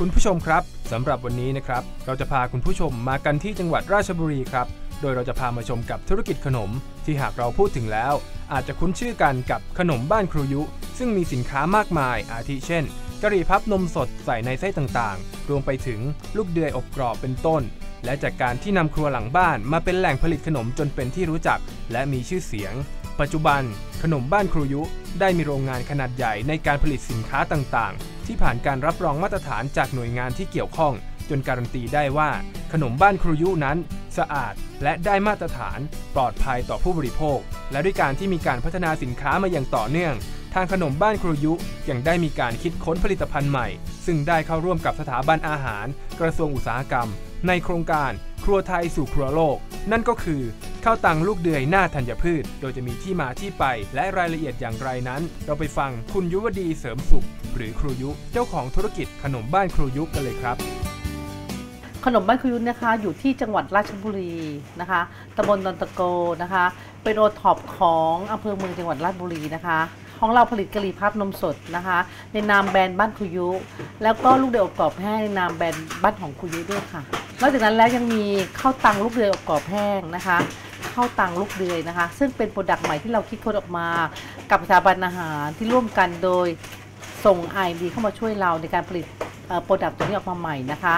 คุณผู้ชมครับสำหรับวันนี้นะครับ เราจะพาคุณผู้ชมมากันที่จังหวัดราชบุรีครับ โดยเราจะพามาชมกับธุรกิจขนม ที่หากเราพูดถึงแล้ว อาจจะคุ้นชื่อกันกับขนมบ้านครูยุ ซึ่งมีสินค้ามากมาย อาทิเช่นกะหรี่พับนมสดใส่ในไส้ต่างๆ รวมไปถึงลูกเดือยอบกรอบเป็นต้น และจากการที่นำครัวหลังบ้านมาเป็นแหล่งผลิตขนมจนเป็นที่รู้จัก และมีชื่อเสียง ปัจจุบัน ขนมบ้านครูยุ ได้มีโรงงานขนาดใหญ่ในการผลิตสินค้าต่างๆ ที่ผ่านการรับรองมาตรฐานจากหน่วยงานที่เกี่ยวข้อง จนการันตีได้ว่า ขนมบ้านครูยุนั้น สะอาดและได้มาตรฐาน ปลอดภัยต่อผู้บริโภค และด้วยการที่มีการพัฒนาสินค้ามาอย่างต่อเนื่อง ทางขนมบ้านครูยุยังได้มีการคิดค้นผลิตภัณฑ์ใหม่ ซึ่งได้เข้าร่วมกับสถาบันอาหาร กระทรวงอุตสาหกรรม ในโครงการครัวไทยสู่ครัวโลก นั่นก็คือข้าวตังลูกเดือยหน้าธัญพืช โดยจะมีที่มาที่ไปและรายละเอียดอย่างไรนั้น เราไปฟังคุณยุวดีเสริมสุข หรือครูยุเจ้าของธุรกิจขนมบ้านครูยุกันเลยครับขนมบ้านคุยุนนะคะอยู่ที่จังหวัดราชบุรีนะคะตำบลดอนตะโกนะคะ เป็นโอท็อปของอำเภอเมืองจังหวัดราชบุรีนะคะ ของเราผลิตกะหรี่พับนมสดนะคะ ในนามแบรนด์บ้านคุยุ แล้วก็ลูกเดือยอบกรอบแห้งในนามแบรนด์บ้านของคุยุด้วยค่ะ นอกจากนั้นแล้วยังมีข้าวตังลูกเดือยอบกรอบแห้งนะคะข้าวตังลูกเดือยนะคะ ซึ่งเป็นโปรดักต์ใหม่ที่เราคิดค้นออกมา กับสถาบันอาหารที่ร่วมกันโดยส่งไอดีเข้ามาช่วยเราในการผลิตโปรดักต์ตัวนี้ออกมาใหม่นะคะ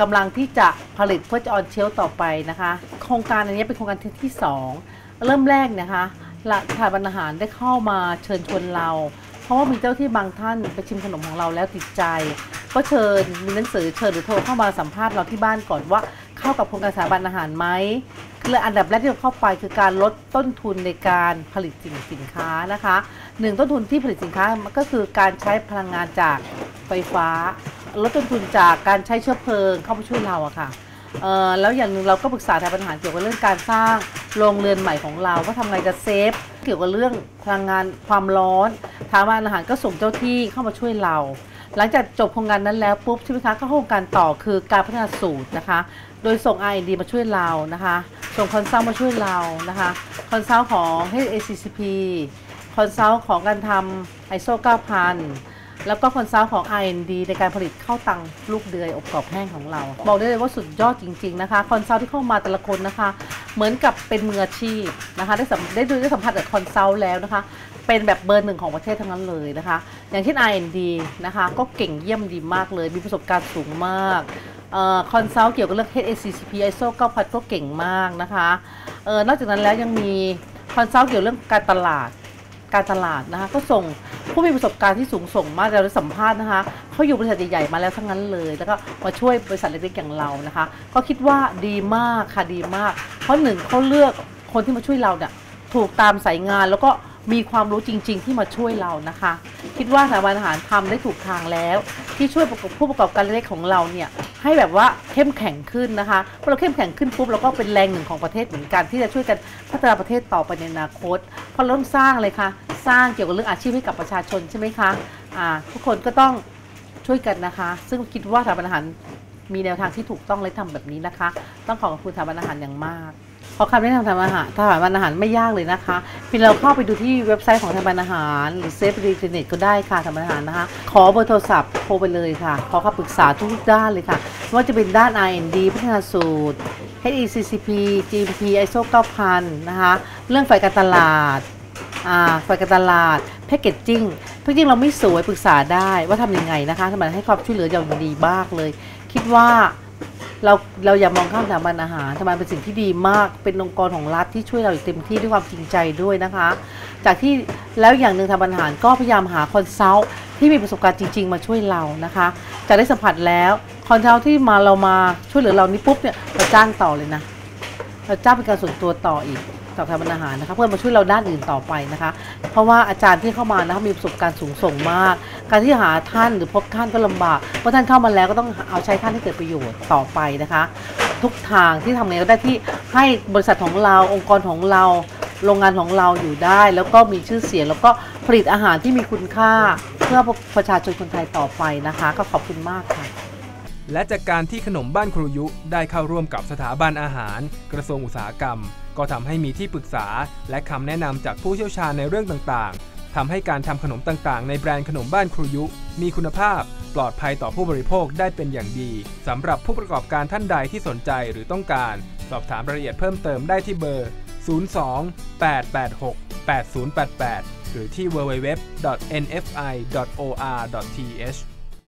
กำลังที่จะผลิตเพื่อจะออนเชลต่อไปนะคะ โครงการอันนี้เป็นโครงการที่ 2 เริ่มแรกนะคะละสถาบันอาหารได้เข้ามาเชิญชวนเรา เพราะว่ามีเจ้าที่บางท่านไปชิมขนมของเราแล้วติดใจ ก็เชิญมีหนังสือเชิญหรือโทรเข้ามาสัมภาษณ์เราที่บ้านก่อนว่าเข้ากับโครงการสถาบันอาหารไหมคืออันดับแรกที่เราเข้าไปคือการลดต้นทุนในการผลิตสินสินค้านะคะหนึ่งต้นทุนที่ผลิตสินค้าก็คือการใช้พลังงานจากไฟฟ้า ลดต้นทุนจากการใช้เชื้อเพลิงเข้ามาช่วยเราอะค่ะเอ่อแล้วอย่างหนึ่งเราก็ปรึกษาทางปัญหาเกี่ยวกับเรื่องการสร้างโรงเรือนใหม่ของเราว่าทำไงจะเซฟเกี่ยวกับเรื่องพลังงานความร้อนทางบ้านอาหารก็ส่งเจ้าที่เข้ามาช่วยเรา หลังจากจบโครงการนั้นแล้วปุ๊บใช่ไหมคะก็โครงการต่อคือการพัฒนาสูตรนะคะ โดยส่ง R&D มาช่วยเรานะคะส่งคอนซัลท์มาช่วยเรานะคะคอนซัลท์ของ HACCP คอนซัลท์ของการทำ ISO 9000 แล้วก็คอนซัลท์ของ R&D ในการผลิตข้าวตังลูกเดือยอบกรอบแห้งของเรา บอกได้เลยว่าสุดยอดจริง ๆ นะคะคอนซัลท์ที่เข้ามาแต่ละคนนะคะ เหมือนกับเป็นมืออาชีพนะคะ ได้สัมได้ดูได้สัมผัสกับคอนซัลท์แล้วนะคะ เป็นแบบเบอร์หนึ่งของประเทศทั้งนั้นเลยนะคะ อย่างเช่น R&D นะคะ ก็เก่งเยี่ยมดีมากเลย มีประสบการณ์สูงมากคอนซัลท์เกี่ยวกับเรื่อง HACCP ISO 9000 ก็เก่งมากนะคะออนอกจากนั้นแล้วยังมีคอนซัลท์เกี่ยวกับเรื่องการตลาดการตลาดนะคะก็ส่งผู้มีประสบการณ์ที่สูงส่งมากเราได้สัมภาษณ์นะคะเขาอยู่บริษัทใหญ่ๆมาแล้วทั้งนั้นเลย แล้วก็มาช่วยบริษัทเล็กๆอย่างเรานะคะ ก็คิดว่าดีมากค่ะดีมาก เพราะหนึ่งเขาเลือกคนที่มาช่วยเราเนี่ยถูกตามสายงานแล้วก็ มีความรู้จริง ๆ ที่มาช่วยเรานะคะ คิดว่าสถาบันอาหารทำได้ถูกทางแล้ว ที่ช่วยผู้ประกอบการเล็กของเราเนี่ยให้แบบว่าเข้มแข็งขึ้นนะคะพอเราเข้มแข็งขึ้นปุ๊บเราก็เป็นแรงหนึ่งของประเทศเหมือนกัน ที่จะช่วยกันพัฒนาประเทศต่อไปในอนาคตเพราะเราต้องสร้างเลยค่ะ สร้างเกี่ยวกับเรื่องอาชีพให้กับประชาชนใช่ไหมคะอ่าทุกคนก็ต้องช่วยกันนะคะ ซึ่งคิดว่าสถาบันอาหารมีแนวทางที่ถูกต้องและทำแบบนี้นะคะ ต้องขอขอบคุณสถาบันอาหารอย่างมาก ขอคำแนะนำทำอาหารสถาบันอาหารไม่ยากเลยนะคะเพียงเราเข้าไปดูที่เว็บไซต์ของสถาบันอาหาร หรือเซฟรีอินเทอร์เน็ตก็ได้ค่ะสถาบันอาหารนะคะ ขอเบอร์โทรศัพท์โทรไปเลยค่ะ ขอคำปรึกษาทุกด้านเลยค่ะไม่ว่าจะเป็นด้าน R&D พัฒนาสูตร HECCP GMP ISO 9000 นะคะ เรื่องฝ่ายการตลาดฝ่ายการตลาดแพคเกจจิ้งแพคเกจจิ้งเราไม่สวยปรึกษาได้ว่าทำยังไงนะคะสถาบันให้ความช่วยเหลืออย่างดีมากเลย คิดว่า เราเราอย่ามองข้ามสถาบันอาหารสถาบันเป็นสิ่งที่ดีมาก เป็นองค์กรของรัฐที่ช่วยเราอย่างเต็มที่ด้วยความจริงใจด้วยนะคะ จากที่แล้วอย่างหนึ่งสถาบันอาหารก็พยายามหาคอนซัลท์ที่มีประสบการณ์จริง ๆ มาช่วยเรานะคะ จะได้สัมผัสแล้วคอนซัลท์ที่มาเรามาช่วยเหลือเรานี่ปุ๊บเนี่ยเราจ้างต่อเลยนะเราจ้างเป็นการส่วนตัวต่ออีกต่อทำอาหารนะคะเพื่อมาช่วยเราด้านอื่นต่อไปนะคะ เพราะว่าอาจารย์ที่เข้ามานะคะมีประสบการณ์สูงส่งมาก การที่หาท่านหรือพบท่านก็ลำบาก เพราะท่านเข้ามาแล้วก็ต้องเอาใช้ท่านให้เกิดประโยชน์ต่อไปนะคะ ทุกทางที่ทำไงก็ได้ที่ให้บริษัทของเราองค์กรของเรา โรงงานของเราอยู่ได้ แล้วก็มีชื่อเสียงแล้วก็ผลิตอาหารที่มีคุณค่า เพื่อประชาชนคนไทยต่อไปนะคะ ก็ขอบคุณมากค่ะและจากการที่ขนมบ้านครูยุได้เข้าร่วมกับสถาบันอาหาร กระทรวงอุตสาหกรรม ก็ทำให้มีที่ปรึกษา และคำแนะนำจากผู้เชี่ยวชาญในเรื่องต่างๆ ทำให้การทำขนมต่างๆ ในแบรนด์ขนมบ้านครูยุ มีคุณภาพ ปลอดภัยต่อผู้บริโภคได้เป็นอย่างดีสำหรับผู้ประกอบการท่านใดที่สนใจหรือต้องการ สอบถามรายละเอียดเพิ่มเติมได้ที่เบอร์ 02 886 8088 หรือที่ www.nfi.or.th